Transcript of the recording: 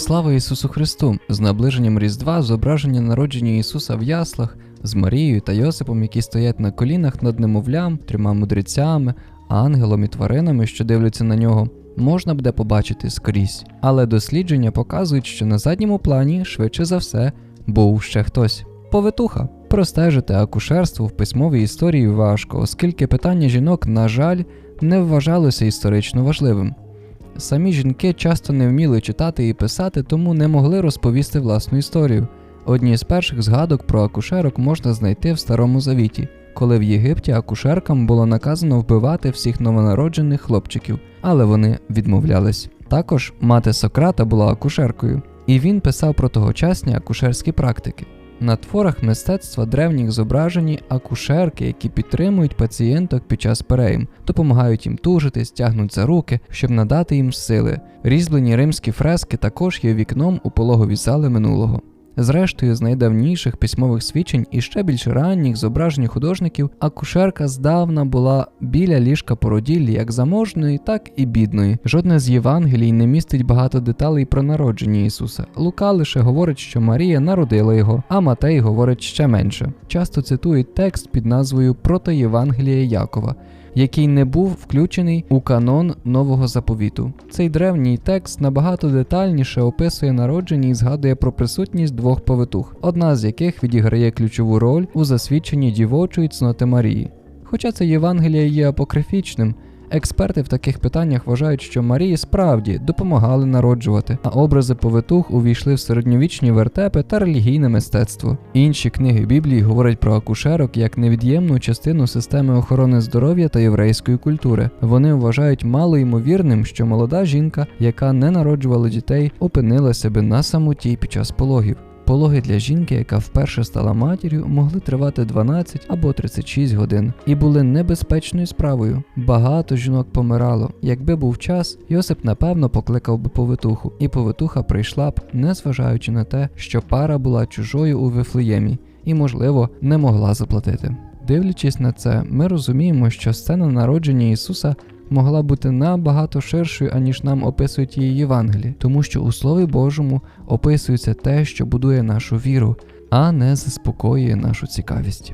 Слава Ісусу Христу! З наближенням Різдва зображення народження Ісуса в яслах з Марією та Йосипом, які стоять на колінах над немовлям, трьома мудрецями, ангелом і тваринами, що дивляться на нього, можна буде побачити скрізь. Але дослідження показують, що на задньому плані, швидше за все, був ще хтось. Повитуха. Простежити акушерство в письмовій історії важко, оскільки питання жінок, на жаль, не вважалося історично важливим. Самі жінки часто не вміли читати і писати, тому не могли розповісти власну історію. Одні з перших згадок про акушерок можна знайти в Старому Завіті, коли в Єгипті акушеркам було наказано вбивати всіх новонароджених хлопчиків, але вони відмовлялись. Також мати Сократа була акушеркою, і він писав про тогочасні акушерські практики. На творах мистецтва древніх зображені акушерки, які підтримують пацієнток під час переїм, допомагають їм тужити, стягнуть за руки, щоб надати їм сили. Різьблені римські фрески також є вікном у пологові зали минулого. Зрештою, з найдавніших письмових свідчень і ще більш ранніх зображень художників, акушерка здавна була біля ліжка породіллі як заможної, так і бідної. Жодне з Євангелій не містить багато деталей про народження Ісуса. Лука лише говорить, що Марія народила його, а Матей говорить ще менше. Часто цитують текст під назвою Проти Євангелія Якова. Який не був включений у канон нового заповіту. Цей древній текст набагато детальніше описує народження і згадує про присутність двох повитух, одна з яких відіграє ключову роль у засвідченні дівочої цноти Марії. Хоча це Євангеліє є апокрифічним, експерти в таких питаннях вважають, що Марії справді допомагали народжувати, а образи повитух увійшли в середньовічні вертепи та релігійне мистецтво. Інші книги Біблії говорять про акушерок як невід'ємну частину системи охорони здоров'я та єврейської культури. Вони вважають мало ймовірним, що молода жінка, яка не народжувала дітей, опинилася би на самоті під час пологів. Пологи для жінки, яка вперше стала матір'ю, могли тривати 12 або 36 годин і були небезпечною справою. Багато жінок помирало. Якби був час, Йосип напевно покликав би повитуху, і повитуха прийшла б, незважаючи на те, що пара була чужою у Вифлеємі і, можливо, не могла заплатити. Дивлячись на це, ми розуміємо, що сцена народження Ісуса могла бути набагато ширшою, аніж нам описують її Євангелії, тому що у Слові Божому описується те, що будує нашу віру, а не заспокоює нашу цікавість.